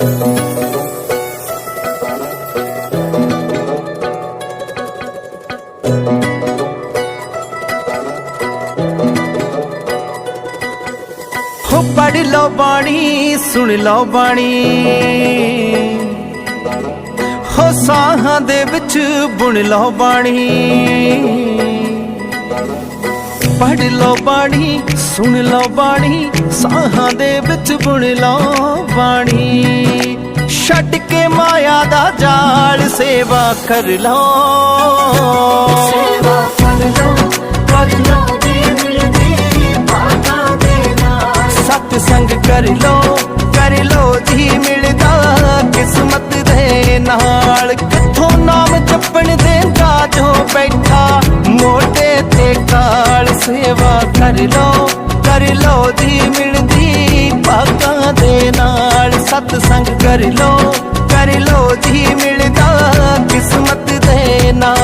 ਹੋ ਪੜ ਲਓ ਬਾਣੀ ਸੁਣ ਲਓ ਬਾਣੀ। ਹੋ ਸਾਹਾਂ ਦੇ ਵਿੱਚ ਬੁਣ ਲਓ ਬਾਣੀ। ਪੜ ਲਓ ਬਾਣੀ ਸੁਣ ਲਓ ਬਾਣੀ ਸਾਹਾਂ ਦੇ ਵਿੱਚ ਬੁਣ ਲਓ ਬਾਣੀ। ਛੱਡ ਕੇ ਮਾਇਆ ਦਾ ਜਾਲ ਸੇਵਾ ਕਰ ਲਓ। ਸੇਵਾ ਕਰ ਲੋ ਕਰ ਲੋ ਜੀ ਮਿਲਦੀ ਬਾਤਾਂ ਦੇ ਨਾਲ। ਸਤ ਸੰਗ ਕਰ ਲੋ ਕਰ ਲੋ ਜੀ ਮਿਲਦਾ ਕਿਸਮਤ ਦੇ ਨਾਲ। ਕਰ ਲੋ ਕਰ ਲੋ ਜੀ ਮਿਲਦਾ ਕਿਸਮਤ ਦੇ ਨਾਲ।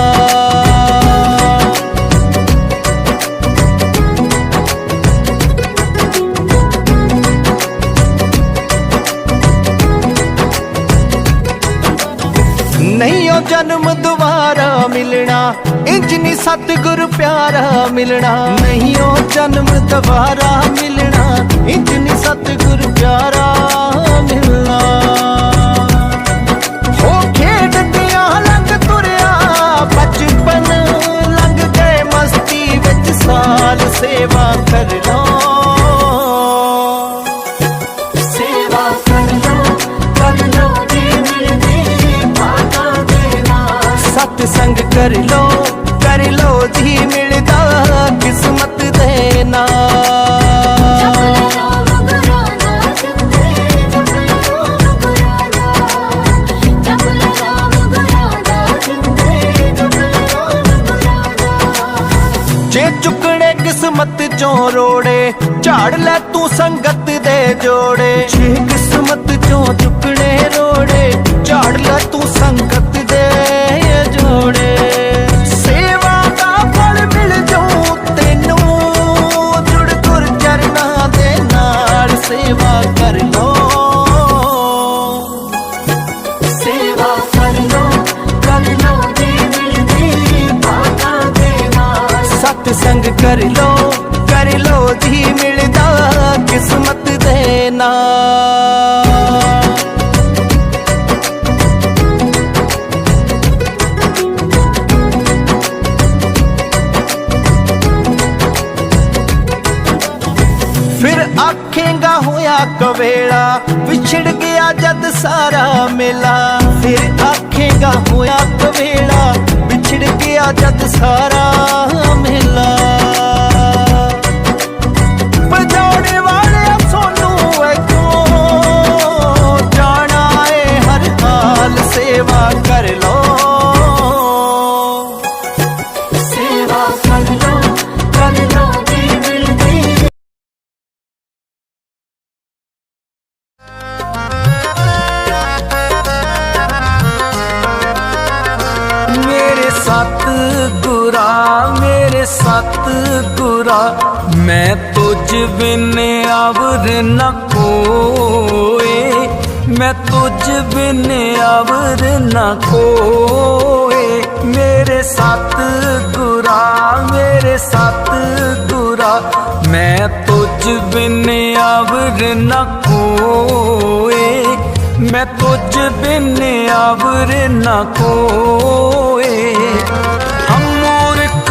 ਨਹੀਂ ਉਹ ਜਨਮ ਦੁਬਾਰਾ ਮਿਲਣਾ, ਇੰਜ ਨੀ ਸਤਿਗੁਰ ਪਿਆਰਾ ਮਿਲਣਾ। ਨਹੀਂ ਉਹ ਜਨਮ ਦੁਬਾਰਾ ਮਿਲਣਾ, ਇੰਜ ਨੀ ਸਤਿਗੁਰ ਪਿਆਰਾ ਮਿਲਣਾ। ਸੇਵਾ ਕਰਨਾ ਲਓ। ਸੇਵਾ ਕਰ ਲੋ ਕਰ ਲੋ ਜੀ ਮਿਲਦੀ ਦੇ ਨਾਲ। ਸਤ ਸੰਗ ਕਰ ਲੋ ਕਿਸਮਤ ਚੋਂ ਰੋੜੇ ਝਾੜ ਲੈ ਤੂੰ ਸੰਗਤ ਦੇ ਜੋੜੇ। ਜੇ ਕਿਸਮਤ ਚੋਂ ਚੁੱਕਣੇ ਰੋੜੇ ਕਵੇਲਾ ਵਿਛੜ ਗਿਆ ਜਦ ਸਾਰਾ ਮੇਲਾ। ਫਿਰ ਆਖੇਗਾ ਹੋਇਆ ਕਵੇਲਾ, ਵਿਛੜ ਗਿਆ ਜਦ ਸਾਰਾ ਮੇਲਾ। ਬਿਨ ਅਵਰ ਨ ਕੋਏ। ਮੈਂ ਤੁਝ ਬਿਨ ਅਵਰ ਨ ਕੋਏ। ਮੇਰੇ ਸਤ ਗੁਰਾ ਮੇਰੇ ਸਤ ਗੁਰਾ ਮੈਂ ਤੁਝ ਬਿਨ ਅਵਰ ਨ ਕੋਏ। ਮੈਂ ਤੁਝ ਬਿਨ ਅਵਰ ਨ ਕੋਏ। ਹਮ ਮੂਰਖ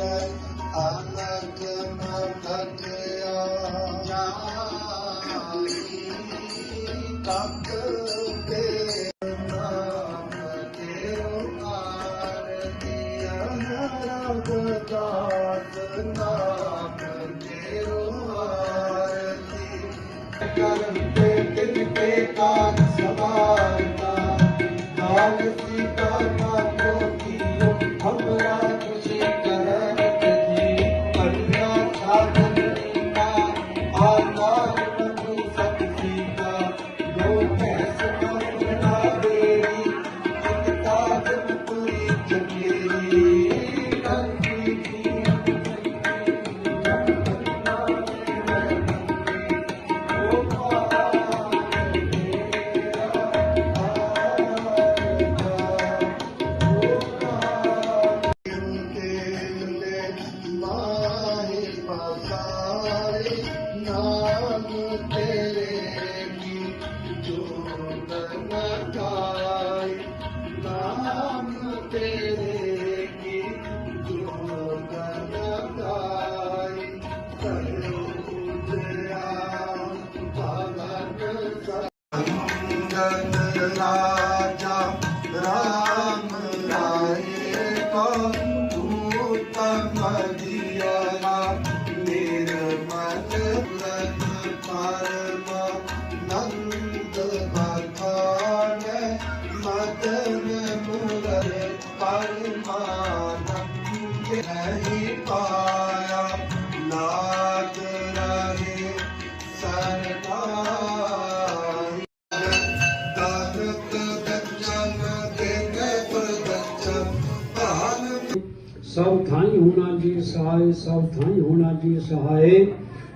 ਤਿਨ ਕੇ ਕਾਜ ਸਵਾਰਤਾ ਨਹੀਂ ਪਾਇਆ ਲਾਗ ਰਹੇ ਸਰਨਾਈ ਦਾਨਕ ਗੰਜਨ ਦੇਨੇ ਪ੍ਰਗੰਜਨ ਧਾਨ ਸਭ ਥਾਈ ਹੋਣਾ ਜੀ ਸਹਾਏ, ਸਭ ਥਾਈ ਹੋਣਾ ਜੀ ਸਹਾਏ।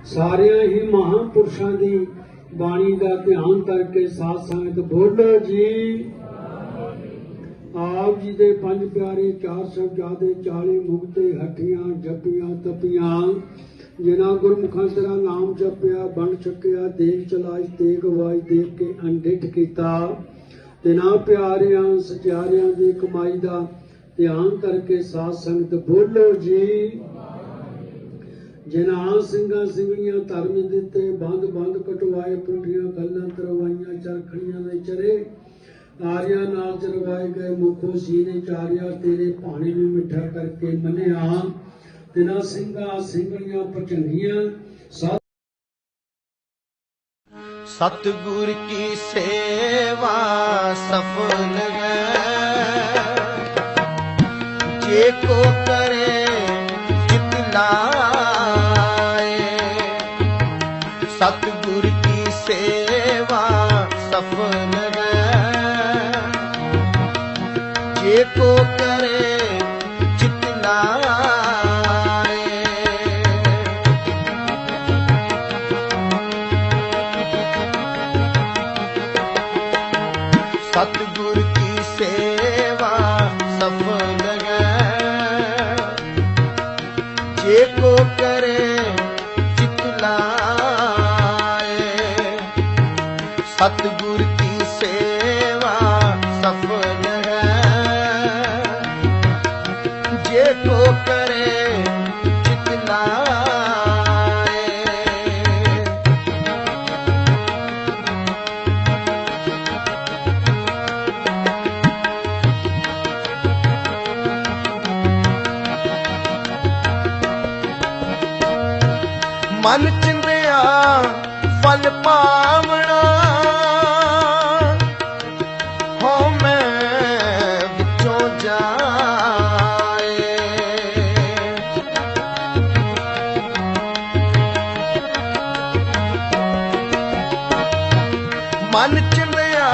ਸਾਰਿਆਂ ਹੀ ਮਹਾਂਪੁਰਸ਼ਾਂ ਦੀ ਬਾਣੀ ਦਾ ਧਿਆਨ ਕਰਕੇ ਸਾਧ ਸੰਗਤ ਬੋਲੋ ਜੀ। ਆਪ ਜੀ ਦੇ ਪੰਜ ਪਿਆਰੇ ਚਾਰ ਸਾਹਿਬਜ਼ਾਦੇ 40 ਮੁਕਤੇ, ਹੱਠੀਆਂ, ਜਪੀਆਂ, ਤਪੀਆਂ, ਜਿਨ੍ਹਾਂ ਗੁਰਮੁਖਾਂ ਤੇਰਾ ਨਾਮ ਜਪਿਆ, ਬਣ ਚੁੱਕਿਆ ਦੇਖ ਚਲਾਇ ਤੇਗ ਵਾਜ ਦੇਖ ਕੇ ਅਨਡਿਠ ਕੀਤਾ। ਤਿਨਾਂ ਪਿਆਰਿਆਂ, ਸਚਿਆਰਿਆਂ ਦੀ ਕਮਾਈ ਦਾ ਧਿਆਨ ਕਰਕੇ ਸਾਧ ਸੰਗਤ ਬੋਲੋ ਜੀ। ਜਿਨ੍ਹਾਂ ਸਿੰਘਾਂ ਸਿੰਘਣੀਆਂ ਧਰਮ ਦਿੱਤੇ ਬੰਦ ਬੰਦ ਕਟਵਾਏ ਪੁੰਡੀਆਂ ਗੱਲਾਂ ਤਰਵਾਈਆਂ, ਚਰਖੜੀਆਂ ਦੇ ਚਰੇ ਤਾਰਿਆਂ ਨਾਲ ਚਰਗਾਏ ਗਏ ਮੁਖੋ ਸੀ ਨੇ ਚਾਰਿਆ ਤੇਰੇ ਪਾਣੀ ਨੂੰ ਮਿੱਠਾ ਕਰਕੇ ਮੰਨਿਆ। ਤਿਨਾ ਸਿੰਘਾ ਸਿੰਘਣੀਆਂ ਪਚੰਗੀਆਂ ਸਤਗੁਰ ਕੀ ਸੇਵਾ ਸਫਲ ਹੈ। ਜੇ ਕੋ ਕਰੇ ਏਕੋ ਕਰੇ ਸਤਿਗੁਰ ਕੀ ਸੇਵਾ ਸਫਲ ਗਏ ਕਰੇ ਚਿਤ ਨਾਰੇ ਸਤਿਗੁਰ ਮਨ ਚਿੰਦਿਆ ਫਲ ਪਾਵਣਾ। ਹੋ ਮੈਂ ਵਿੱਚੋਂ ਜਾਏ। ਮਨ ਚਿੰਦਿਆ